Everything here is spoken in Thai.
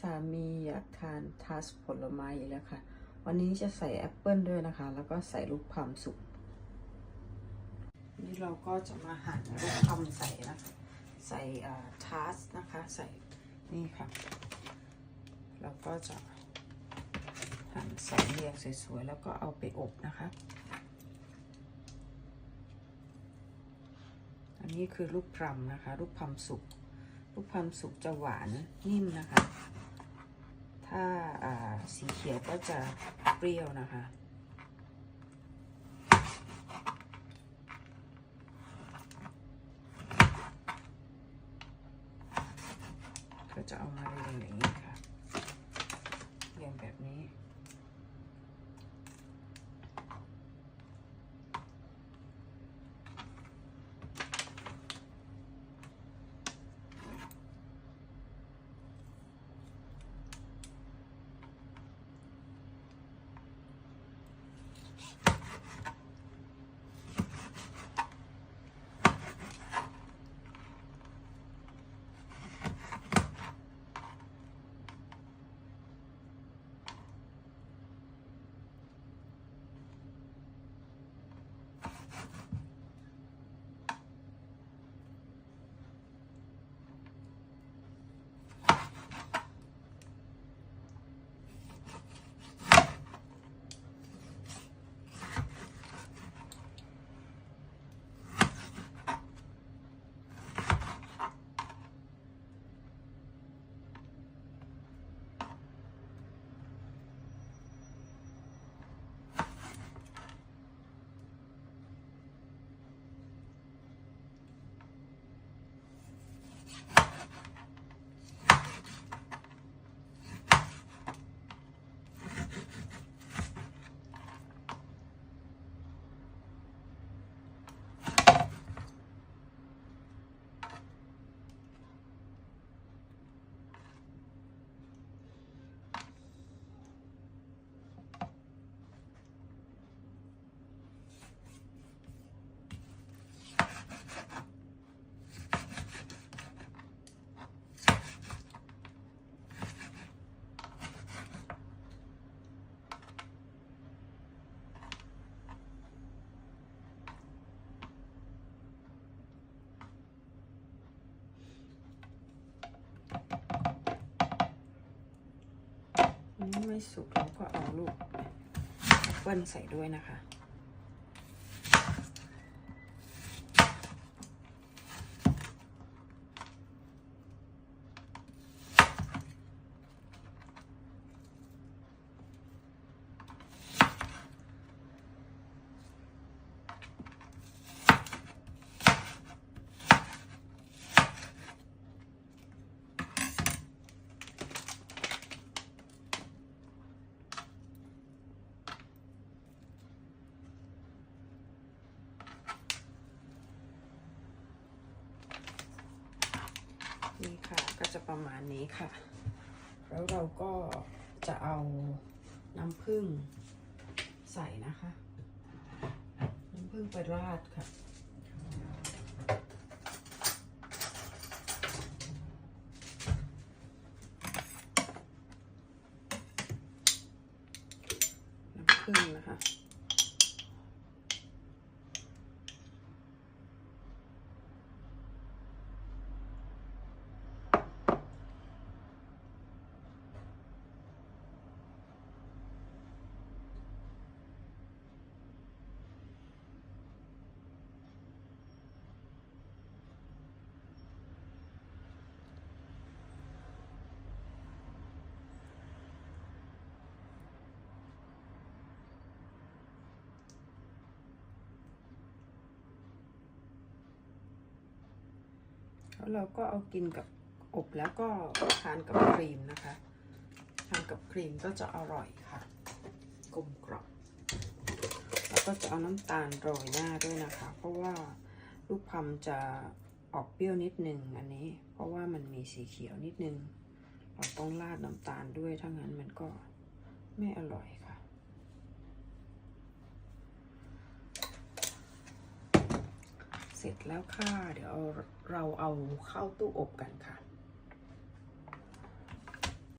สามีอยากทานทาสผลไม้อีกแล้วค่ะ วันนี้จะใส่แอปเปิลด้วยนะคะ แล้วก็ใส่ลูกพลัมสุก นี่เราก็จะมาหั่นลูกพลัมใส่นะคะ ใส่ทาสนะคะ ใส่นี่ค่ะ เราก็จะหั่นใส่เรียงสวยๆ แล้วก็เอาไปอบนะคะ อันนี้คือลูกพลัมนะคะ ลูกพลัมสุก ลูกความสุกจะหวานนิ่มนะคะ ถ้าสีเขียวก็จะเปรี้ยวนะคะ ไม่สุกเราก็เอาลูกแอปเปิ้ลใส่ด้วยนะคะ นี่ค่ะก็จะประมาณนี้ค่ะ แล้วเราก็จะเอาน้ำผึ้งใส่นะคะ น้ำผึ้งไปราดค่ะน้ำผึ้งนะคะ แล้วเราก็เอากินกับอบแล้วก็ทานกับครีมนะคะ ทานกับครีมก็จะอร่อยค่ะ กลมกล่อมแล้วก็จะเอาน้ำตาลโรยหน้าด้วยนะคะ เพราะว่าลูกพลัมจะออกเปรี้ยวนิดนึงอันนี้ เพราะว่ามันมีสีเขียวนิดนึง เราต้องราดน้ำตาลด้วยถ้างั้นมันก็ไม่อร่อยค่ะ เส ร็จแล้วค่ะ เดี๋ยวเราเอาเข้าตู้อบกันค่ะ